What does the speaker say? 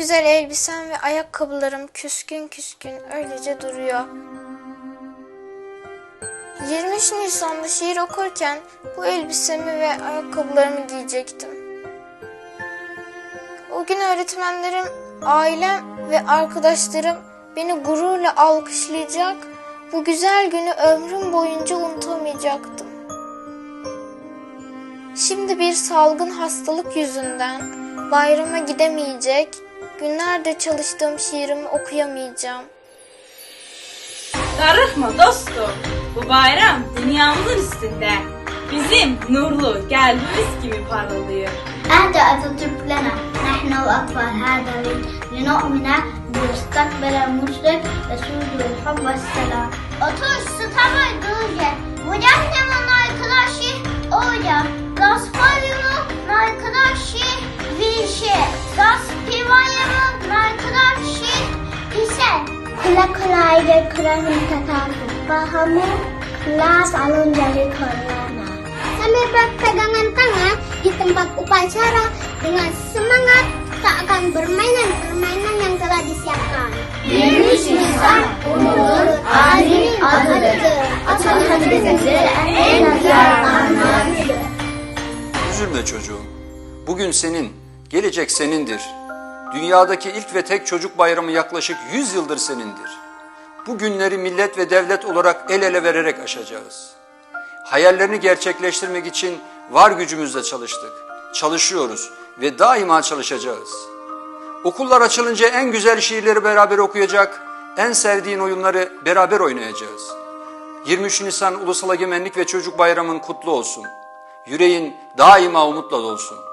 güzel elbisem ve ayakkabılarım küskün küskün öylece duruyor. 23 Nisan'da şiir okurken bu elbisemi ve ayakkabılarımı giyecektim. O gün öğretmenlerim, ailem ve arkadaşlarım beni gururla alkışlayacak, bu güzel günü ömrüm boyunca unutamayacaktım. Şimdi bir salgın hastalık yüzünden bayrama gidemeyecek, günlerdir çalıştığım şiirimi okuyamayacağım. Darıkma dostum. Bu bayram dünyamızın üstünde. Bizim nurlu kalbimiz gibi parlıyor. أهدى أتترك لنا نحن وأطفال هذا العيد لنؤمن بمستقبل مشرق يسود الحب والسلام. Otur stama duje. Kırahın tataku. Pahamu kelas alun jari korana. Sambil berpegangan tangan di tempat upacara dengan semangat tak akan bermainan-permainan yang telah disiapkan. 23 Nisan umur adil adıdır. Atamızın en güzel anlamıdır. Üzülme çocuğum. Bugün senin, gelecek senindir. Dünyadaki ilk ve tek çocuk bayramı yaklaşık 100 yıldır senindir. Bu günleri millet ve devlet olarak el ele vererek aşacağız. Hayallerini gerçekleştirmek için var gücümüzle çalıştık. Çalışıyoruz ve daima çalışacağız. Okullar açılınca en güzel şiirleri beraber okuyacak, en sevdiğin oyunları beraber oynayacağız. 23 Nisan Ulusal Egemenlik ve Çocuk Bayramın kutlu olsun. Yüreğin daima umutla dolsun.